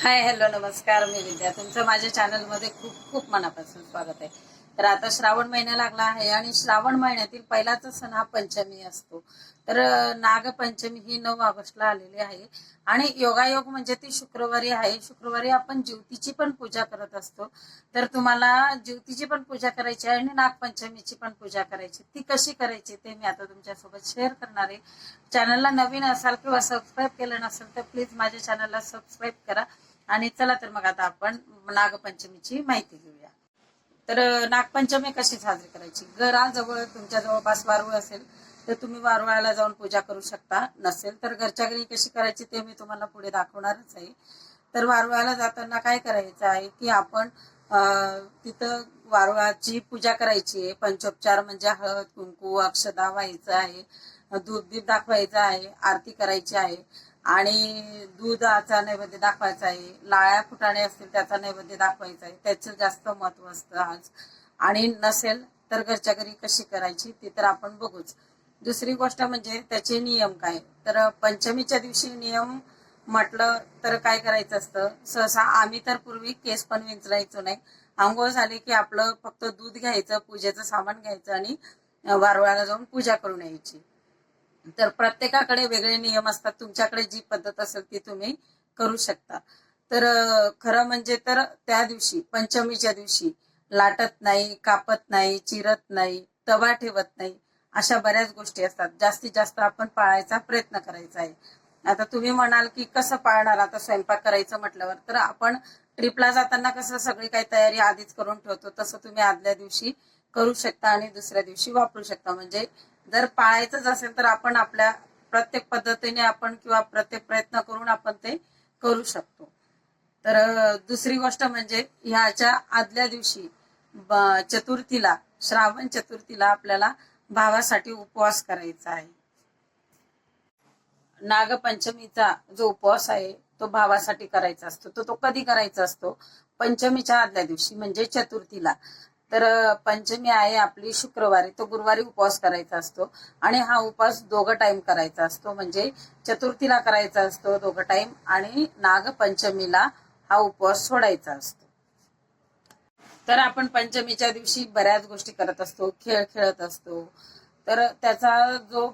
Hi hello नमस्कार मी विद्या. तुमचं माझ्या चॅनलमध्ये खूप खूप मनापासून स्वागत आहे. तर आता श्रावण महिना लागला आहे आणि श्रावण महिन्यातील पहिलाच सण हा पंचमी असतो. तर नागपंचमी ही नऊ ऑगस्टला आलेली आहे आणि योगायोग म्हणजे ती शुक्रवारी आहे. शुक्रवारी आपण ज्योतीची पण पूजा करत असतो. तर तुम्हाला ज्योतीची पण पूजा करायची आहे आणि नागपंचमीची पण पूजा करायची. ती कशी करायची ते मी आता तुमच्यासोबत शेअर करणार आहे. चॅनलला नवीन असाल किंवा सबस्क्राईब केलं नसेल तर प्लीज माझ्या चॅनलला सबस्क्राईब करा. आणि चला तर मग आता आपण नागपंचमीची माहिती घेऊया. तर नागपंचमी कशी साजरी करायची? घराजवळ तुमच्या जवळपास वारूळ असेल तर तुम्ही वारुळाला जाऊन पूजा करू शकता. नसेल तर घरच्या घरी कशी करायची ते मी तुम्हाला पुढे दाखवणारच आहे. तर वारुळाला जाताना काय करायचं आहे की आपण तिथं वारुळाची पूजा करायची आहे. पंचोपचार म्हणजे हळद कुंकू अक्षदा व्हायचं आहे. दूध दीप दाखवायचं आहे. आरती करायची आहे. आणि दुधाचा नैवेद्य दाखवायचा आहे. लाळ्या फुटाणे असतील त्याचा नैवेद्य दाखवायचा आहे. त्याचं जास्त महत्त्व असतं आज. आणि नसेल तर घरच्या घरी कशी करायची ती तर आपण बघूच. दुसरी गोष्ट म्हणजे त्याचे नियम काय? तर पंचमीच्या दिवशी नियम म्हटलं तर काय करायचं असतं? सहसा आम्ही तर पूर्वी केस पण विंचरायचो नाही. आंघोळ झाली की आपलं फक्त दूध घ्यायचं पूजेचं सामान घ्यायचं आणि वारुळाला जाऊन पूजा करून यायची. तर प्रत्येकाकडे वेगळे नियम असतात. तुमच्याकडे जी पद्धत असेल ती तुम्ही करू शकता. तर खरं म्हणजे तर त्या दिवशी पंचमीच्या दिवशी लाटत नाही कापत नाही चिरत नाही तवा ठेवत नाही अशा बऱ्याच गोष्टी असतात. जास्तीत जास्त आपण पाळायचा प्रयत्न करायचा आहे. आता तुम्ही म्हणाल की कसं पाळणार? आता स्वयंपाक करायचं म्हटल्यावर तर आपण ट्रिपला जाताना कसं सगळी काही तयारी आधीच करून ठेवतो. तसं तुम्ही आदल्या दिवशी करू शकता आणि दुसऱ्या दिवशी वापरू शकता. म्हणजे जर पाळायचंच असेल तर आपण आपल्या प्रत्येक पद्धतीने आपण किंवा प्रत्येक प्रयत्न करून आपण ते करू शकतो. तर दुसरी गोष्ट म्हणजे ह्याच्या आदल्या दिवशी चतुर्थीला श्रावण चतुर्थीला आपल्याला भावासाठी उपवास करायचा आहे. नागपंचमीचा जो उपवास आहे तो भावासाठी करायचा असतो. तो तो कधी करायचा असतो? पंचमीच्या आदल्या दिवशी म्हणजे चतुर्थीला. तर पंचमी आहे आपली शुक्रवारी. तो गुरुवारी उपवास करायचा असतो. आणि हा उपवास दोघं टाइम करायचा असतो. म्हणजे चतुर्थीला करायचा असतो दोघं टाइम आणि नागपंचमीला हा उपवास सोडायचा असतो. तर आपण पंचमीच्या दिवशी बऱ्याच गोष्टी करत असतो. खेळ खेळत असतो. तर त्याचा जो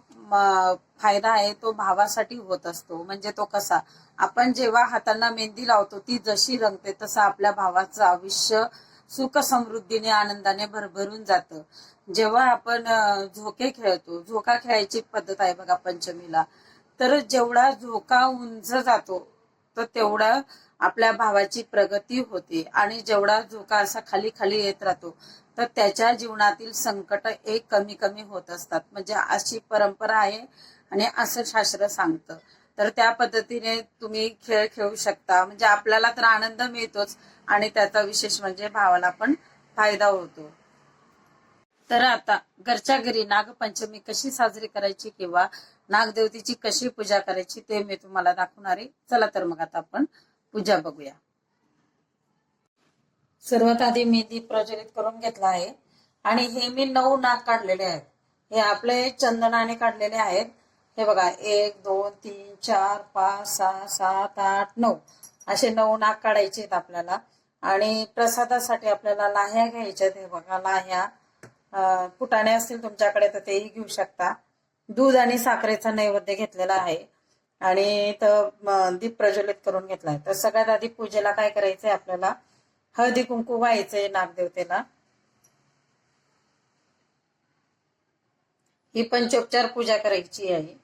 फायदा आहे तो भावासाठी होत असतो. म्हणजे तो कसा? आपण जेव्हा हातांना मेहंदी लावतो ती जशी रंगते तसं आपल्या भावाचं आयुष्य सुख समृद्धीने आनंदाने भरभरून जातं. जेव्हा आपण झोके खेळतो झोका खेळायची पद्धत आहे बघा पंचमीला तर जेवढा झोका उंच जातो तर तेवढा आपल्या भावाची प्रगती होते. आणि जेवढा झोका असा खाली खाली येत राहतो तर त्याच्या जीवनातील संकट एक कमी कमी होत असतात. म्हणजे अशी परंपरा आहे आणि असं शास्त्र सांगतं. तर त्या पद्धतीने तुम्ही खेळ खेळू शकता. म्हणजे आपल्याला तर आनंद मिळतोच आणि त्याचा विशेष म्हणजे भावाला पण फायदा होतो. तर आता घरच्या घरी नागपंचमी कशी साजरी करायची किंवा नागदेवतेची कशी पूजा करायची ते मी तुम्हाला दाखवणार आहे. चला तर मग आता आपण पूजा बघूया. सर्वात आधी मी दीप प्रज्वलित करून घेतला आहे. आणि हे मी नऊ नाग काढलेले आहेत. हे आपले चंदनाने काढलेले आहेत. हे बघा एक दोन तीन चार पाच सहा सात आठ नऊ असे नऊ नाग काढायचे आहेत आपल्याला. आणि प्रसादासाठी आपल्याला लाह्या घ्यायच्या आहेत. हे बघा लाह्या. पुटाणे फुटाणे असतील तुमच्याकडे तर तेही घेऊ शकता. दूध आणि साखरेचा नैवेद्य घेतलेला आहे. आणि तर दीप प्रज्वलित करून घेतलाय तर सगळ्यात आधी पूजेला काय करायचंय आपल्याला? हळदी कुंकू व्हायचंय नागदेवतेला. ही पंचोपचार पूजा करायची आहे.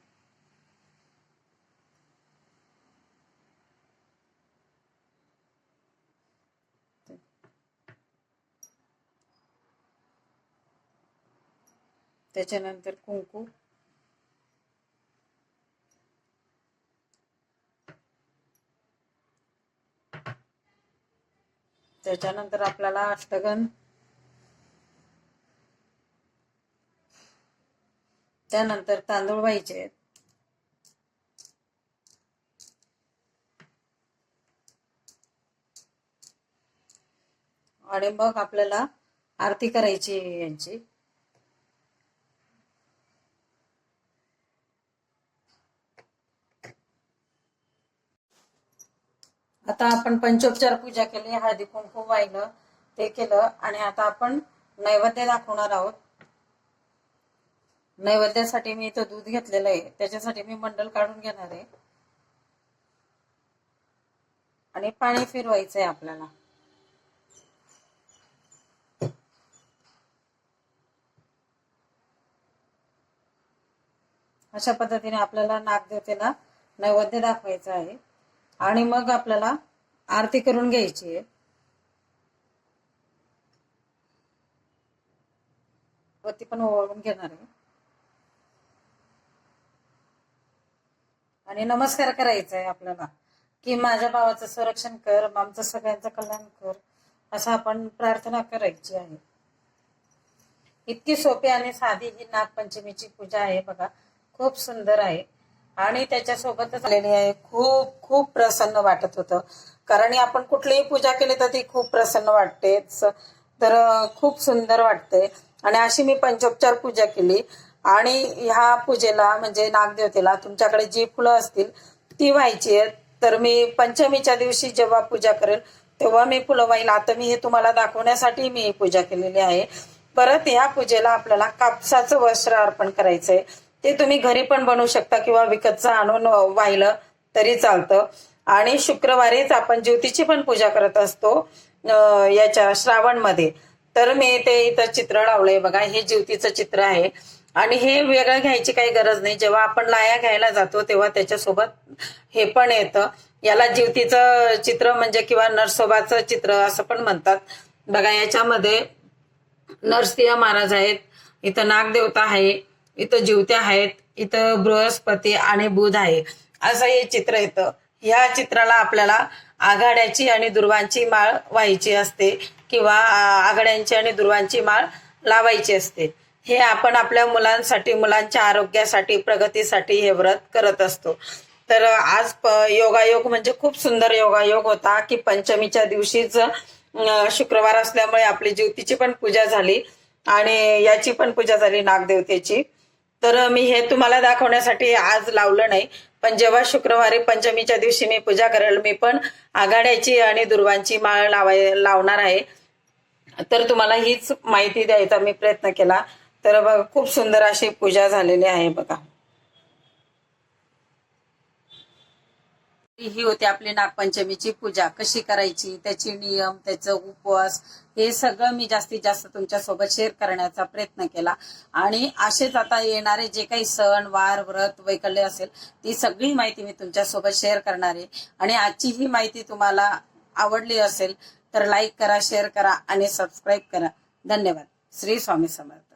त्याच्यानंतर कुंकू. त्याच्यानंतर आपल्याला अष्टगन त्यानंतर तांदूळ व्हायचे. आहेत. आणि मग आपल्याला आरती करायची यांची. आता आपण पंचोपचार पूजा केली हळदी कुंकू वाहिलं ते केलं आणि आता आपण नैवेद्य दाखवणार आहोत. नैवेद्यासाठी मी इथं दूध घेतलेलं आहे. त्याच्यासाठी मी मंडल काढून घेणार आहे. आणि पाणी फिरवायचं आहे आपल्याला. अशा पद्धतीने आपल्याला नागदेवतेला नैवेद्य दाखवायचं आहे. आणि मग आपल्याला आरती करून घ्यायची आहे. वरती पण ओवाळून घेणार आहे. आणि नमस्कार करायचा आहे आपल्याला की माझ्या भावाचं संरक्षण कर आमचं सगळ्यांचं कल्याण कर असं आपण प्रार्थना करायची आहे. इतकी सोपी आणि साधी ही नागपंचमीची पूजा आहे बघा. खूप सुंदर आहे. आणि त्याच्यासोबतच आलेली आहे. खूप खूप प्रसन्न वाटत होतं. कारण आपण कुठलीही पूजा केली तर ती खूप प्रसन्न वाटतेच. तर खूप सुंदर वाटते. आणि अशी मी पंचोपचार पूजा केली. आणि ह्या पूजेला म्हणजे नागदेवतेला तुमच्याकडे जी फुलं असतील ती व्हायची आहेत. तर मी पंचमीच्या दिवशी जेव्हा पूजा करेल तेव्हा मी फुलं वाईल आता मी हे तुम्हाला दाखवण्यासाठी मी ही पूजा केलेली आहे. परत ह्या पूजेला आपल्याला कापसाचं वस्त्र अर्पण करायचंय. ते तुम्ही घरी पण बनवू शकता किंवा विकतचं आणून वाहिलं तरी चालतं. आणि शुक्रवारीच आपण ज्योतीची पण पूजा करत असतो याच्या श्रावणमध्ये. तर मी ते इथं चित्र लावलंय बघा हे ज्योतीचं चित्र आहे. आणि हे वेगळं घ्यायची काही गरज नाही. जेव्हा आपण लाया घ्यायला जातो तेव्हा त्याच्यासोबत हे पण येतं. याला ज्योतीचं चित्र म्हणजे किंवा नरसोबाचं चित्र असं पण म्हणतात. बघा याच्यामध्ये नरसिंह महाराज आहेत. इथं नागदेवता आहे. इथं जीवत्या आहेत इथं बृहस्पती आणि बुध आहे. असं हे चित्र येतं. ह्या चित्राला आपल्याला आघाड्याची आणि दुर्वांची माळ व्हायची असते किंवा आघाड्यांची आणि दुर्वांची माळ लावायची असते. हे आपण आपल्या मुलांसाठी मुलांच्या आरोग्यासाठी प्रगतीसाठी हे व्रत करत असतो. तर आज योगायोग म्हणजे खूप सुंदर योगायोग होता की पंचमीच्या दिवशीच शुक्रवार असल्यामुळे आपली ज्योतीची पण पूजा झाली आणि याची पण पूजा झाली नागदेवतेची. तर मी हे तुम्हाला दाखवण्यासाठी आज लावलं नाही. पण जेव्हा शुक्रवारी पंचमीच्या दिवशी मी पूजा करेल मी पण आघाड्याची आणि दुर्वांची माळ लावाय लावणार आहे. तर तुम्हाला हीच माहिती द्यायचा मी प्रयत्न केला. तर बघा खूप सुंदर अशी पूजा झालेली आहे बघा. ही होती आपली नागपंचमीची पूजा. कशी करायची त्याची नियम त्याचं उपवास हे सगळं मी जास्तीत जास्त तुमच्यासोबत शेअर करण्याचा प्रयत्न केला. आणि असेच आता येणारे जे काही सण वार व्रत वैकल्य असेल ती सगळी माहिती मी तुमच्यासोबत शेअर करणार आहे. आणि आजची ही माहिती तुम्हाला आवडली असेल तर लाईक करा शेअर करा आणि सबस्क्राईब करा. धन्यवाद. श्री स्वामी समर्थ.